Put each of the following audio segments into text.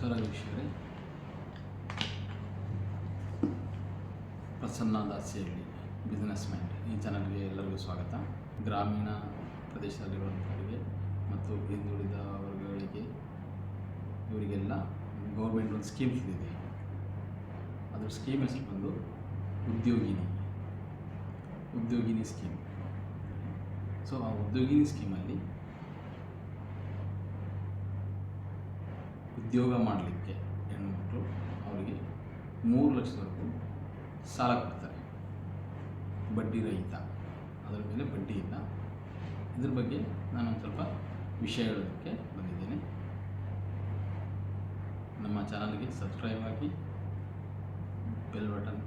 ನಮಸ್ಕಾರ ವೀಕ್ಷಕರೇ. Prasanna ದಾಸಿಯಲ್ಲಿ business mind ಈ ಚಾನಲ್ಗೆ ಎಲ್ಲರಿಗೂ ಸ್ವಾಗತ. ಗ್ರಾಮೀಣ ಪ್ರದೇಶದಲ್ಲಿರುವಂಥವರಿಗೆ ಮತ್ತು ಹಿಂದುಳಿದ ವರ್ಗಗಳಿಗೆ ಇವರಿಗೆಲ್ಲ ಗೌರ್ಮೆಂಟ್ ಒಂದು ಸ್ಕೀಮ್ಸ್ ಇದೆ. ಅದ್ರ ಸ್ಕೀಮ್ ಹೆಸರು ಬಂದು ಉದ್ಯೋಗಿನಿ. ಉದ್ಯೋಗಿನಿ ಸ್ಕೀಮ್ ಸೊ ಆ ಉದ್ಯೋಗಿನಿ ಸ್ಕೀಮಲ್ಲಿ ಉದ್ಯೋಗ ಮಾಡಲಿಕ್ಕೆ ಹೆಣ್ಮಕ್ಳು ಅವರಿಗೆ ಮೂರು ಲಕ್ಷದವರೆಗೂ ಸಾಲ ಕೊಡ್ತಾರೆ. ಬಡ್ಡಿ ರಹಿತ. ಅದರ ಮೇಲೆ ಬಡ್ಡಿ ಇಲ್ಲ ಇದ್ರ ಬಗ್ಗೆ ನಾನು ಸ್ವಲ್ಪ ವಿಷಯ ಹೇಳೋದಕ್ಕೆ ಬಂದಿದ್ದೇನೆ. ನಮ್ಮ ಚಾನಲ್ಗೆ ಸಬ್ಸ್ಕ್ರೈಬ್ ಆಗಿ ಬೆಲ್ ಬಟನ್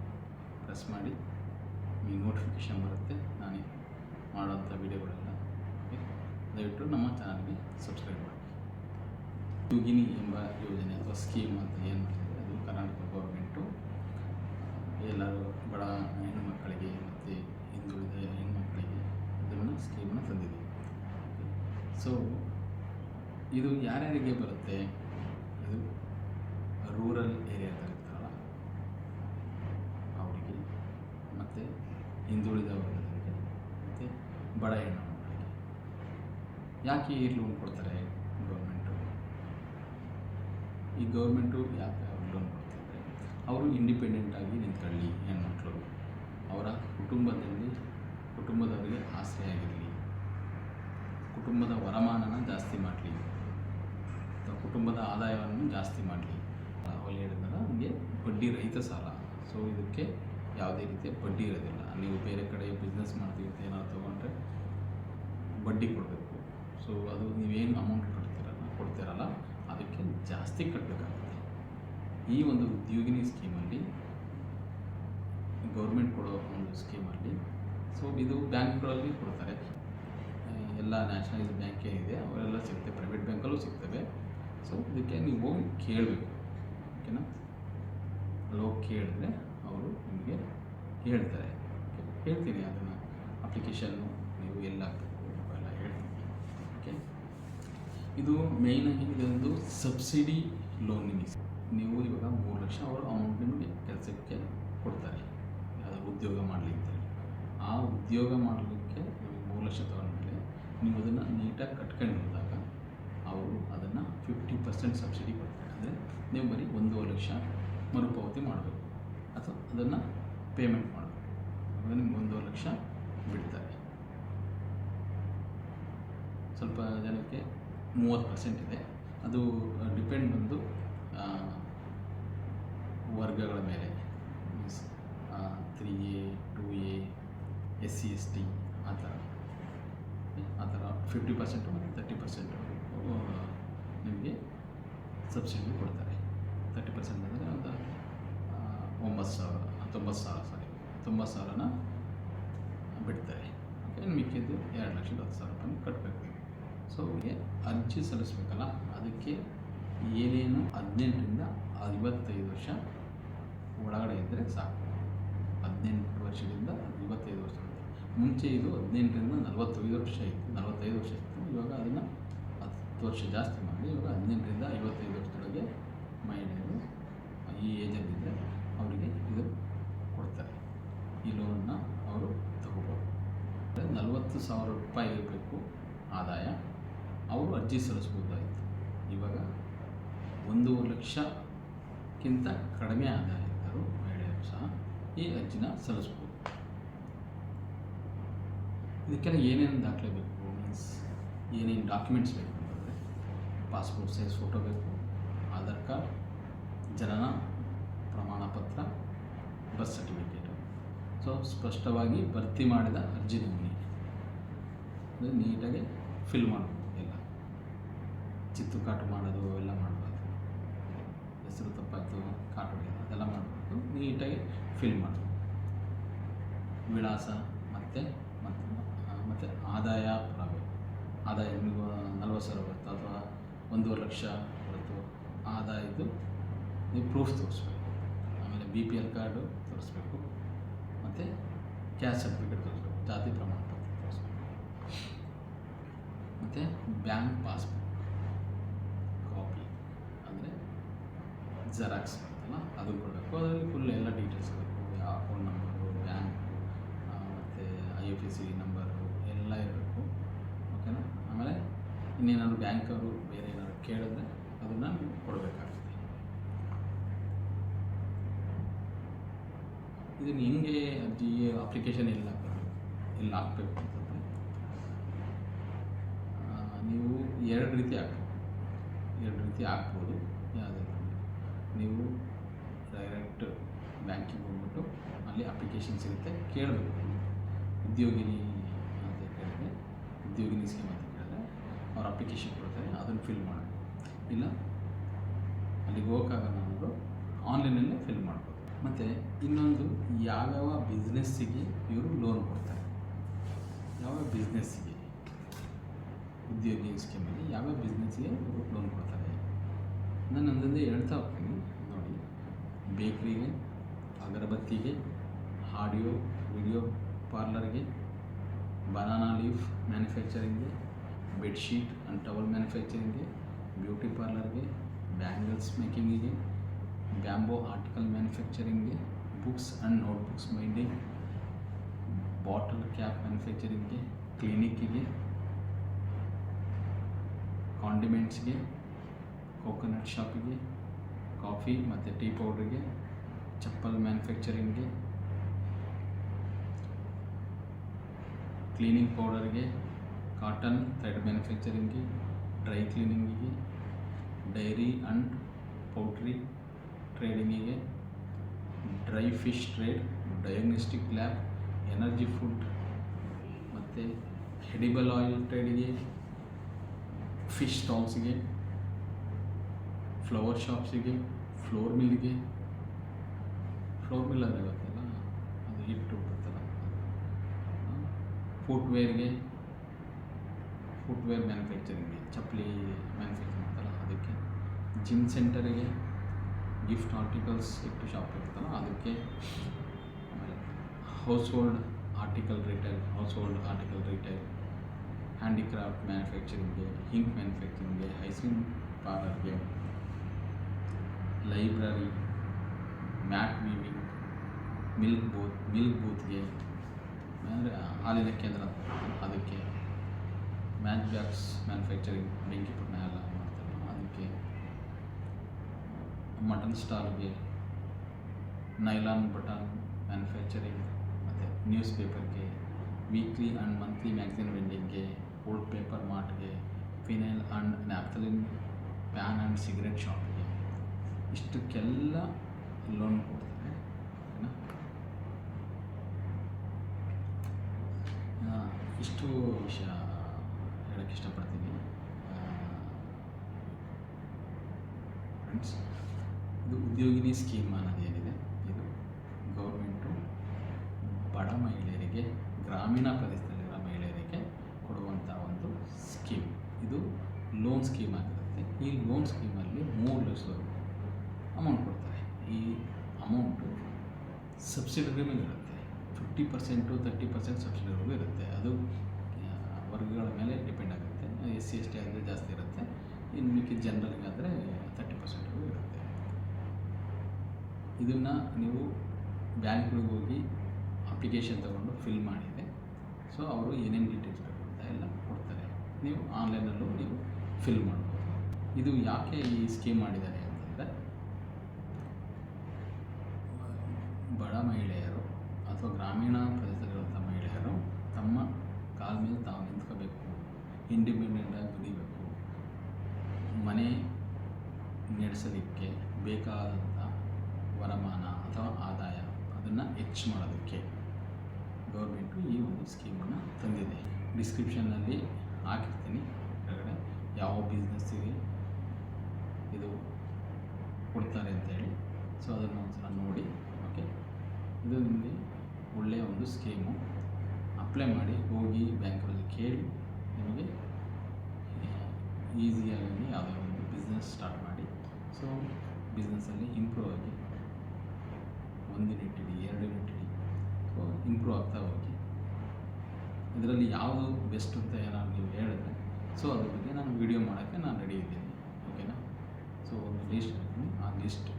ಪ್ರೆಸ್ ಮಾಡಿ. ನಿಮಗೆ ನೋಟಿಫಿಕೇಷನ್ ಬರುತ್ತೆ. ನಾನು ಮಾಡೋಂಥ ವಿಡಿಯೋಗಳೆಲ್ಲ. ದಯವಿಟ್ಟು ನಮ್ಮ ಚಾನಲ್ಗೆ ಸಬ್ಸ್ಕ್ರೈಬ್ ಮಾಡಿ. ಯೋಗಿನಿ ಎಂಬ ಯೋಜನೆ ಅಥವಾ ಸ್ಕೀಮ್ ಅಂತ ಏನು ಅದು ಕರ್ನಾಟಕ ಗೌರ್ಮೆಂಟು ಎಲ್ಲರೂ ಬಡ ಹೆಣ್ಣು ಮಕ್ಕಳಿಗೆ ಮತ್ತು ಹಿಂದುಳಿದ ಹೆಣ್ಮಕ್ಕಳಿಗೆ ಇದನ್ನು ಸ್ಕೀಮನ್ನು ತಂದಿದೆ ಸೊ ಇದು ಯಾರ್ಯಾರಿಗೆ ಬರುತ್ತೆ? ಇದು ರೂರಲ್ ಏರಿಯಾದಲ್ಲಿರ್ತಾರಲ್ಲ ಅವರಿಗೆ, ಮತ್ತು ಹಿಂದುಳಿದ ವರ್ಗದವರಿಗೆ, ಮತ್ತು ಬಡ ಹೆಣ್ಣು ಯಾಕೆ ಈ ಲೋನ್ ಕೊಡ್ತಾರೆ? ಈ ಗೌರ್ಮೆಂಟು ಯಾಕೆ ಲೋನ್ ಕೊಡ್ತಿದ್ದಾರೆ ಅವರು ಇಂಡಿಪೆಂಡೆಂಟಾಗಿ ನಿಂತ್ಕೊಳ್ಳಿ ಹೆಣ್ಮಕ್ಳು. ಅವರ ಕುಟುಂಬದಲ್ಲಿ, ಕುಟುಂಬದವರಿಗೆ ಆಸರೆ ಆಗಿರಲಿ. ಕುಟುಂಬದ ವರಮಾನನ ಜಾಸ್ತಿ ಮಾಡಲಿ. ಕುಟುಂಬದ ಆದಾಯವನ್ನು ಜಾಸ್ತಿ ಮಾಡಲಿ. ಅವಲ್ಲಿ ಹೇಳಿದಾಗ ನಿಮಗೆ ಬಡ್ಡಿ ರಹಿತ ಸಾಲ. ಸೊ ಇದಕ್ಕೆ ಯಾವುದೇ ರೀತಿಯ ಬಡ್ಡಿ ಇರೋದಿಲ್ಲ. ನೀವು ಬೇರೆ ಕಡೆ ಬಿಸ್ನೆಸ್ ಮಾಡ್ತೀವಿ ಅಂತ ಏನಾದ್ರು ತೊಗೊಂಡ್ರೆ ಬಡ್ಡಿ ಕೊಡಬೇಕು. ಸೊ ಅದು ನೀವೇನು ಅಮೌಂಟ್ ಜಾಸ್ತಿ ಕಟ್ಟಬೇಕಾಗುತ್ತೆ ಈ ಒಂದು ಉದ್ಯೋಗಿನಿ ಸ್ಕೀಮಲ್ಲಿ ಗೌರ್ಮೆಂಟ್ ಕೊಡೋ ಒಂದು ಸ್ಕೀಮಲ್ಲಿ ಸೊ ಇದು ಬ್ಯಾಂಕ್ಗಳಲ್ಲಿ ಕೊಡ್ತಾರೆ. ಎಲ್ಲ ನ್ಯಾಷನಲೈಸ್ ಬ್ಯಾಂಕೇ ಇದೆ, ಅವರೆಲ್ಲ ಸಿಗುತ್ತೆ ಪ್ರೈವೇಟ್ ಬ್ಯಾಂಕಲ್ಲೂ ಸಿಗ್ತವೆ ಸೊ ಇದಕ್ಕೆ ನೀವು ಹೋಗಿ ಕೇಳಬೇಕು ಓಕೆನಾ ಹೋಗಿ ಕೇಳಿದ್ರೆ ಅವರು ನಿಮಗೆ ಹೇಳ್ತಾರೆ. ಹೇಳ್ತೀನಿ ಅದನ್ನು ಅಪ್ಲಿಕೇಶನ್ನು ನೀವು ಎಲ್ಲ ಹೇಳ್ತೀನಿ ಓಕೆ ಇದು ಮೇಯ್ನಾಗಿ ಇದೊಂದು ಸಬ್ಸಿಡಿ ಲೋನ್ ನಿಮಗೆ ನೀವು ಇವಾಗ ಮೂರು ಲಕ್ಷ ಅವರು ಅಮೌಂಟ್ ನಿಮಗೆ ಕೆಲಸಕ್ಕೆ ಕೊಡ್ತಾರೆ. ಯಾವುದಾದ್ರು ಉದ್ಯೋಗ ಮಾಡಲಿಕ್ಕೆ. ಆ ಉದ್ಯೋಗ ಮಾಡಲಿಕ್ಕೆ ನೀವು ಮೂರು ಲಕ್ಷ ತಗೊಂಡ್ಮೇಲೆ ನೀವು ಅದನ್ನು ನೀಟಾಗಿ ಕಟ್ಕೊಂಡು ಹೋದಾಗ ಅವರು ಅದನ್ನು ಫಿಫ್ಟಿ ಪರ್ಸೆಂಟ್ ಸಬ್ಸಿಡಿ ಕೊಡ್ತಾರೆ. ಅಂದರೆ ನೀವು ಬರೀ ಒಂದೂವರೆ ಲಕ್ಷ ಮರುಪಾವತಿ ಮಾಡಬೇಕು. ಅಥವಾ ಅದನ್ನು ಪೇಮೆಂಟ್ ಮಾಡಬೇಕು. ಅದನ್ನು ನಿಮ್ಗೆ ಒಂದೂವರೆ ಲಕ್ಷ ಬಿಡ್ತಾರೆ. ಸ್ವಲ್ಪ ಜನಕ್ಕೆ ಮೂವತ್ತು ಪರ್ಸೆಂಟ್ ಇದೆ. ಅದು ಡಿಪೆಂಡ್ ಬಂದು ವರ್ಗಗಳ ಮೇಲೆ. Means three A two A S C S T ಆ ಥರ. ಆ ಥರ ಫಿಫ್ಟಿ ಪರ್ಸೆಂಟ್ ತರ್ಟಿ ಪರ್ಸೆಂಟ್ ನಿಮಗೆ ಸಬ್ಸಿಡಿ ಕೊಡ್ತಾರೆ. ತರ್ಟಿ ಪರ್ಸೆಂಟ್ ಅಂದರೆ ಒಂದು ಒಂಬತ್ತು ಸಾವಿರ ಹತ್ತೊಂಬತ್ತು ಸಾವಿರ ಸಾರಿ ತೊಂಬತ್ತು ಸಾವಿರನ ಬಿಡ್ತಾರೆ. ಓಕೆ ಮಿಕ್ಕಿದ್ದು ಎರಡು ಲಕ್ಷದ ಹತ್ತು ಸಾವಿರ ರೂಪಾಯಿ ಕಟ್ಟಬೇಕು ಸೊ ಅವ್ರಿಗೆ ಅರ್ಜಿ ಸಲ್ಲಿಸ್ಬೇಕಲ್ಲ, ಅದಕ್ಕೆ ಏನೇನು ಹದಿನೆಂಟರಿಂದ ಐವತ್ತೈದು ವರ್ಷ ಒಳಗಡೆ ಇದ್ದರೆ ಸಾಕು. ಹದಿನೆಂಟು ವರ್ಷದಿಂದ ಐವತ್ತೈದು ವರ್ಷ ಮುಂಚೆ ಇದು ಹದಿನೆಂಟರಿಂದ ನಲವತ್ತೈದು ವರ್ಷ ಇತ್ತು. ನಲವತ್ತೈದು ವರ್ಷ ಇತ್ತು. ಇವಾಗ ಅದನ್ನು ಹತ್ತು ವರ್ಷ ಜಾಸ್ತಿ ಮಾಡಿ ಇವಾಗ ಹದಿನೆಂಟರಿಂದ ಐವತ್ತೈದು ವರ್ಷದೊಳಗೆ ಮಹಿಳೆಯರು ಈ ಏಜಲ್ಲಿದ್ದರೆ ಅವರಿಗೆ ಇದು ಕೊಡ್ತಾರೆ. ಈ ಲೋನನ್ನ ಅವರು ತಗೋಬೋದು. ನಲವತ್ತು ಸಾವಿರ ರೂಪಾಯಿ ಇರಬೇಕು ಆದಾಯ. ಅವರು ಅರ್ಜಿ ಸಲ್ಲಿಸ್ಬೋದಾಯಿತು. ಇವಾಗ ಒಂದೂವರೆ ಲಕ್ಷಕ್ಕಿಂತ ಕಡಿಮೆ ಆದಾಯ ಇದ್ದರು ಮಹಿಳೆಯರು ಸಹ ಈ ಅರ್ಜಿನ ಸಲ್ಲಿಸ್ಬೋದು. ಇದಕ್ಕೆಲ್ಲ ಏನೇನು ದಾಖಲೆ ಬೇಕು? ಮೀನ್ಸ್ ಏನೇನು ಡಾಕ್ಯುಮೆಂಟ್ಸ್ ಬೇಕು ಅಂತಂದರೆ ಪಾಸ್ಪೋರ್ಟ್ ಸೈಜ್ ಫೋಟೋ ಬೇಕು ಆಧಾರ್ ಕಾರ್ಡ್ ಜನನ ಪ್ರಮಾಣ ಪತ್ರ ಬರ್ತ್ ಸರ್ಟಿಫಿಕೇಟು ಸೊ ಸ್ಪಷ್ಟವಾಗಿ ಭರ್ತಿ ಮಾಡಿದ ಅರ್ಜಿ ನಮಗೆ ನೀಟಾಗಿ ಫಿಲ್ ಮಾಡಬೇಕು ಚಿತ್ತು ಕಾಟು ಮಾಡೋದು ಎಲ್ಲ ಮಾಡಬಾರ್ದು. ಹೆಸರು ತಪ್ಪಾಯಿತು, ಕಾಟು ಅದೆಲ್ಲ ಮಾಡಬಾರ್ದು. ನೀಟಾಗಿ ಫಿಲ್ ಮಾಡಬೇಕು. ವಿಳಾಸ ಮತ್ತು ಮತ್ತು ಮತ್ತು ಆದಾಯ ಪುರಾವೆ. ಆದಾಯ ನಿಮಗೂ ನಲ್ವತ್ತು ಸಾವಿರ ಬರುತ್ತೋ? ಅಥವಾ ಒಂದೂವರೆ ಲಕ್ಷ ಬರುತ್ತೋ? ಆದಾಯದ್ದು ನೀವು ಪ್ರೂಫ್ ತೋರಿಸ್ಬೇಕು. ಆಮೇಲೆ ಬಿ ಪಿ ಎಲ್ ಕಾರ್ಡು ತೋರಿಸ್ಬೇಕು. ಮತ್ತು ಕ್ಯಾಶ್ ಸರ್ಟಿಫಿಕೇಟ್ ತೋರಿಸ್ಬೇಕು. ಜಾತಿ ಪ್ರಮಾಣ ಪತ್ರ ತೋರಿಸ್ಬೇಕು. ಮತ್ತು ಬ್ಯಾಂಕ್ ಪಾಸ್ಬುಕ್ ಕಾಪಿ ಅಂದರೆ ಜೆರಾಕ್ಸ್ ಅಲ್ಲ ಅದು ಕೊಡಬೇಕು ಅದರಲ್ಲಿ ಫುಲ್ ಎಲ್ಲ ಡೀಟೇಲ್ಸ್ ಇರಬೇಕು ಅಕೌಂಟ್ ನಂಬರು ಬ್ಯಾಂಕು ಮತ್ತು I F S C number ಎಲ್ಲ ಇರಬೇಕು. ಓಕೆನಾ ಆಮೇಲೆ ಇನ್ನೇನಾದ್ರು ಬ್ಯಾಂಕವರು ಬೇರೆ ಏನಾದ್ರು ಕೇಳಿದ್ರೆ ಅದನ್ನು ಕೊಡಬೇಕಾಗುತ್ತೆ ಇದನ್ನು ಹೆಂಗೆ ಅರ್ಜಿ ಅಪ್ಲಿಕೇಶನ್ ಎಲ್ಲ ಹಾಕೋದು ಎಲ್ಲಿ ಹಾಕಬೇಕು ಅಂತಂದರೆ ನೀವು ಎರಡು ರೀತಿ ಹಾಕ್ಬೋದು ಎರಡು ರೀತಿ ಹಾಕ್ಬೋದು. ಯಾವುದಾದ್ರು ನೀವು ಡೈರೆಕ್ಟ್ ಬ್ಯಾಂಕಿಗೆ ಹೋಗ್ಬಿಟ್ಟು ಅಲ್ಲಿ ಅಪ್ಲಿಕೇಶನ್ ಸಿಗುತ್ತೆ, ಕೇಳಬೇಕು. ಉದ್ಯೋಗಿನಿ ಅಂತ ಕೇಳಿದ್ರೆ, ಉದ್ಯೋಗಿನಿ ಸ್ಕೀಮ್ ಅಂತ ಕೇಳಿದ್ರೆ ಅವ್ರು ಅಪ್ಲಿಕೇಶನ್ ಕೊಡ್ತಾರೆ, ಅದನ್ನು ಫಿಲ್ ಮಾಡಬೇಕು. ಇಲ್ಲ, ಅಲ್ಲಿಗೆ ಹೋಗೋಕ್ಕಾಗಲ್ಲ ಅನ್ನೋರು ಆನ್ಲೈನಲ್ಲೇ ಫಿಲ್ ಮಾಡ್ಬೋದು. ಮತ್ತು ಇನ್ನೊಂದು, ಯಾವ್ಯಾವ ಬಿಸ್ನೆಸ್ಸಿಗೆ ಇವರು ಲೋನ್ ಕೊಡ್ತಾರೆ? ಯಾವ ಬಿಸ್ನೆಸ್ಸಿಗೆ ಉದ್ಯೋಗಿ ಸ್ಕೀಮಲ್ಲಿ ಯಾವ್ಯಾವ ಬಿಸ್ನೆಸ್ಸಿಗೆ ಇವರು ಲೋನ್ ಕೊಡ್ತಾರೆ? ನಾನು ಒಂದೊಂದೇ ಹೇಳ್ತಾ ಹೋಗ್ತೀನಿ ನೋಡಿ ಬೇಕ್ರಿಗೆ ಅಗರಬತ್ತಿಗೆ audio video ಪಾರ್ಲರ್ಗೆ banana leaf ಮ್ಯಾನುಫ್ಯಾಕ್ಚರಿಂಗ್ಗೆ bedsheet and towel ಮ್ಯಾನುಫ್ಯಾಕ್ಚರಿಂಗ್ಗೆ beauty ಪಾರ್ಲರ್ಗೆ bangles ಮೇಕಿಂಗಿಗೆ bamboo article ಮ್ಯಾನುಫ್ಯಾಕ್ಚರಿಂಗ್ಗೆ books and notebooks binding bottle cap ಮ್ಯಾನುಫ್ಯಾಕ್ಚರಿಂಗ್ಗೆ ಕ್ಲಿನಿಕ್ಕಿಗೆ ಕಾಂಡಿಮೆಂಟ್ಸ್ಗೆ ಕೋಕೋನಟ್ ಶಾಪಿಗೆ ಕಾಫಿ ಮತ್ತು tea ಪೌಡ್ರಿಗೆ chappal ಮ್ಯಾನುಫ್ಯಾಕ್ಚರಿಂಗ್ಗೆ cleaning ಪೌಡರ್ಗೆ cotton thread ಮ್ಯಾನುಫ್ಯಾಕ್ಚರಿಂಗ್ಗೆ dry ಕ್ಲೀನಿಂಗಿಗೆ dairy and poultry ಟ್ರೇಡಿಂಗಿಗೆ dry fish trade diagnostic lab energy food ಮತ್ತು edible oil ಟ್ರೇಡಿಗೆ fish ಸ್ಟಾಲ್ಸ್ಗೆ flower ಶಾಪ್ಸಿಗೆ floor ಮಿಲ್ಗೆ floor mill ಅಂದರೆ ಗೊತ್ತಲ್ಲ ಅದು ಹಿಟ್ಟು ಬರುತ್ತಲ್ಲ ಫುಟ್ವೇರ್ಗೆ ಫುಟ್ವೇರ್ ಮ್ಯಾನುಫ್ಯಾಕ್ಚರಿಂಗ್ಗೆ ಚಪ್ಪಲಿ ಮ್ಯಾನುಫ್ಯಾಕ್ಚರಿಂಗ್ ಮಾಡ್ತಲ್ಲ ಅದಕ್ಕೆ ಜಿಮ್ ಸೆಂಟರಿಗೆ ಗಿಫ್ಟ್ ಆರ್ಟಿಕಲ್ಸ್ ಇಟ್ಟು ಶಾಪ್ ಇರುತ್ತಲ್ಲ ಅದಕ್ಕೆ ಆಮೇಲೆ household article retail household article retail handicraft ಮ್ಯಾನುಫ್ಯಾಕ್ಚರಿಂಗ್ಗೆ ಹಿಂಕ್ ಮ್ಯಾನುಫ್ಯಾಕ್ಚರಿಂಗ್ಗೆ ice cream ಪಾರ್ಲರ್ಗೆ library, mat weaving milk booth, milk ಬೂತ್ಗೆ, ಅಂದರೆ ಹಾಲಿನ ಕೇಂದ್ರ ಅದಕ್ಕೆ ಮ್ಯಾಚ್ ಬ್ಯಾಗ್ಸ್ ಮ್ಯಾನುಫ್ಯಾಕ್ಚರಿಂಗ್ ಬೆಂಕಿಪಟ್ಟಣ ಎಲ್ಲ ಮಾಡ್ತಾರೆ. ಅದಕ್ಕೆ ಮಟನ್ ಸ್ಟಾಲ್ಗೆ ನೈಲಾನ್ ಬಟನ್ ಮ್ಯಾನುಫ್ಯಾಕ್ಚರಿಂಗ್ ಮತ್ತು ನ್ಯೂಸ್ ಪೇಪರ್ಗೆ, ವೀಕ್ಲಿ ಆ್ಯಂಡ್ ಮಂತ್ಲಿ ಮ್ಯಾಗ್ಝಿನ್ ವೆಂಡಿಂಗ್ಗೆ, old paper ಮಾರ್ಟ್ಗೆ, phenyl and naphthalene paan and cigarette ಶಾಪ್ಗೆ. ಇಷ್ಟಕ್ಕೆಲ್ಲ ಲೋನ್ ಕೊಡ್ತಾರೆ. ಇಷ್ಟು ವಿಷಯ ಹೇಳೋಕ್ಕೆ ಇಷ್ಟಪಡ್ತೀನಿ. ಫ್ರೆಂಡ್ಸ್ ಇದು ಉದ್ಯೋಗಿನಿ ಸ್ಕೀಮ್ ಅನ್ನೋದೇನಿದೆ ಇದು ಗೌರ್ಮೆಂಟು ಬಡ ಮಹಿಳೆಯರಿಗೆ, ಗ್ರಾಮೀಣ ಪ್ರದೇಶದಲ್ಲಿರೋ ಮಹಿಳೆಯರಿಗೆ ಕೊಡುವಂಥ ಒಂದು ಸ್ಕೀಮ್ ಇದು ಲೋನ್ ಸ್ಕೀಮ್ ಆಗಿರುತ್ತೆ. ಈ ಲೋನ್ ಸ್ಕೀಮಲ್ಲಿ ಮೂರು ಲಕ್ಷದವರೆಗೂ ಅಮೌಂಟ್ ಕೊಡ್ತಾರೆ. ಈ ಅಮೌಂಟು ಸಬ್ಸಿಡಿ ಮೇಲೆ ಇರುತ್ತೆ. ಫಿಫ್ಟಿ ಪರ್ಸೆಂಟು ತರ್ಟಿ ಪರ್ಸೆಂಟ್ ಸಬ್ಸಿಡಿವರೆಗೂ ಇರುತ್ತೆ. ಅದು ವರ್ಗಗಳ ಮೇಲೆ ಡಿಪೆಂಡ್ ಆಗುತ್ತೆ. ಎಸ್ ಸಿ, ಎಸ್ ಟಿ ಆದರೆ ಜಾಸ್ತಿ ಇರುತ್ತೆ. ಇನ್ನು ಮಿಕ್ಕಿದ ಜನರಲ್ಗಾದರೆ ತರ್ಟಿ ಪರ್ಸೆಂಟ್ವರೆಗೂ ಇರುತ್ತೆ. ಇದನ್ನು ನೀವು ಬ್ಯಾಂಕ್ಗಳಿಗೆ ಹೋಗಿ ಅಪ್ಲಿಕೇಶನ್ ತಗೊಂಡು ಫಿಲ್ ಮಾಡಿದೆ ಸೊ ಅವರು ಏನೇನು ಡೀಟೇಲ್ಸ್ ಬೇಕು ಅಂತ ಎಲ್ಲ ಕೊಡ್ತಾರೆ. ನೀವು ಆನ್ಲೈನಲ್ಲೂ ನೀವು ಫಿಲ್ ಮಾಡ್ಬೋದು. ಇದು ಯಾಕೆ ಈ ಸ್ಕೀಮ್ ಮಾಡಿದ್ದಾರೆ ಅಂತಂದರೆ ಬಡ ಮಹಿಳೆಯರು ಅಥವಾ ಗ್ರಾಮೀಣ ಪ್ರದೇಶದಲ್ಲಿರುವಂಥ ಮಹಿಳೆಯರು ತಮ್ಮ ಕಾಲ ಮೇಲೆ ತಾವು ನಿಂತ್ಕೋಬೇಕು ಇಂಡಿಪೆಂಡೆಂಟಾಗಿ ದುಡಿಬೇಕು. ಮನೆ ನಡೆಸೋದಕ್ಕೆ ಬೇಕಾದಂಥ ವರಮಾನ ಅಥವಾ ಆದಾಯ ಅದನ್ನು ಹೆಚ್ಚು ಮಾಡೋದಕ್ಕೆ ಗೌರ್ಮೆಂಟು ಈ ಒಂದು ಸ್ಕೀಮನ್ನು ತಂದಿದೆ. ಡಿಸ್ಕ್ರಿಪ್ಷನ್ನಲ್ಲಿ ಹಾಕಿರ್ತೀನಿ. ಕೆಳಗಡೆ ಯಾವ ಬಿಸ್ನೆಸ್ಸಿಗೆ ಇದು ಕೊಡ್ತಾರೆ ಅಂತೇಳಿ ಸೊ ಅದನ್ನು ಒಂದ್ಸಲ ನೋಡಿ. ಇದು ನಿಮಗೆ ಒಳ್ಳೆಯ ಒಂದು ಸ್ಕೀಮು ಅಪ್ಲೈ ಮಾಡಿ, ಹೋಗಿ ಬ್ಯಾಂಕಲ್ಲಿ ಕೇಳಿ, ನಿಮಗೆ ಈಸಿಯಾಗಿ ಯಾವುದೇ ಒಂದು ಬಿಸ್ನೆಸ್ ಸ್ಟಾರ್ಟ್ ಮಾಡಿ. ಸೊ ಬಿಸ್ನೆಸ್ಸಲ್ಲಿ ಇಂಪ್ರೂವ್ ಆಗಿ, ಒಂದು ಯೂನಿಟ್ ಇಡಿ, ಎರಡು ಯೂನಿಟ್ ಇಡಿ, ಸೊ ಇಂಪ್ರೂವ್ ಆಗ್ತಾ ಹೋಗಿ. ಇದರಲ್ಲಿ ಯಾವುದು ಬೆಸ್ಟ್ ಅಂತ ಏನಾದ್ರು ನೀವು ಹೇಳಿದ್ರೆ ಸೊ ಅದ್ರ ಬಗ್ಗೆ ನಾನು ವಿಡಿಯೋ ಮಾಡೋಕ್ಕೆ ನಾನು ರೆಡಿ ಇದ್ದೀನಿ. ಓಕೆನಾ ಸೊ ಒಂದು ಲೀಸ್ಟ್ ಆ ಲೀಸ್ಟ್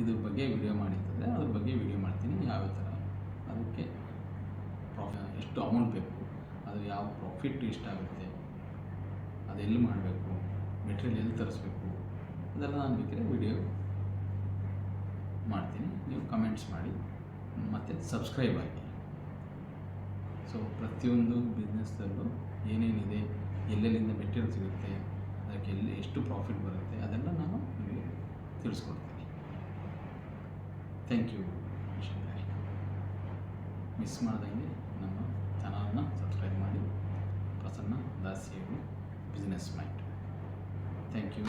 ಇದ್ರ ಬಗ್ಗೆ ವಿಡಿಯೋ ಮಾಡಿರ್ತದೆ. ಅದ್ರ ಬಗ್ಗೆ ವಿಡಿಯೋ ಮಾಡ್ತೀನಿ. ಯಾವ ಥರ ಅದಕ್ಕೆ ಪ್ರಾಫಿ ಎಷ್ಟು ಅಮೌಂಟ್ ಬೇಕು, ಅದು ಯಾವ ಪ್ರಾಫಿಟ್ ಎಷ್ಟಾಗುತ್ತೆ ಅದು ಎಲ್ಲಿ ಮಾಡಬೇಕು ಮೆಟೀರಿಯಲ್ ಎಲ್ಲಿ ತರಿಸ್ಬೇಕು, ಅದೆಲ್ಲ ನಾನು ಬೇಕಿದ್ರೆ ವಿಡಿಯೋ ಮಾಡ್ತೀನಿ. ನೀವು ಕಮೆಂಟ್ಸ್ ಮಾಡಿ, ಮತ್ತು ಸಬ್ಸ್ಕ್ರೈಬ್ ಆಗಿ ಸೊ ಪ್ರತಿಯೊಂದು ಬಿಸ್ನೆಸ್ದಲ್ಲೂ ಏನೇನಿದೆ, ಎಲ್ಲೆಲ್ಲಿಂದ ಮೆಟೀರಿಯಲ್ ಸಿಗುತ್ತೆ, ಅದಕ್ಕೆ ಎಲ್ಲಿ ಎಷ್ಟು ಪ್ರಾಫಿಟ್ ಬರುತ್ತೆ, ಅದೆಲ್ಲ ನಾನು ನಿಮಗೆ ತಿಳಿಸ್ಕೊಡ್ತೀನಿ. ಥ್ಯಾಂಕ್ ಯು ಮಿಸ್ ಮಾಡ್ದಂಗೆ ನಮ್ಮ ಚಾನಲ್ನ ಸಬ್ಸ್ಕ್ರೈಬ್ ಮಾಡಿ ಪ್ರಸನ್ನ ದಾಸಿಯವರು ಬಿಸ್ನೆಸ್ ಮೈಂಡ್ ಥ್ಯಾಂಕ್ ಯು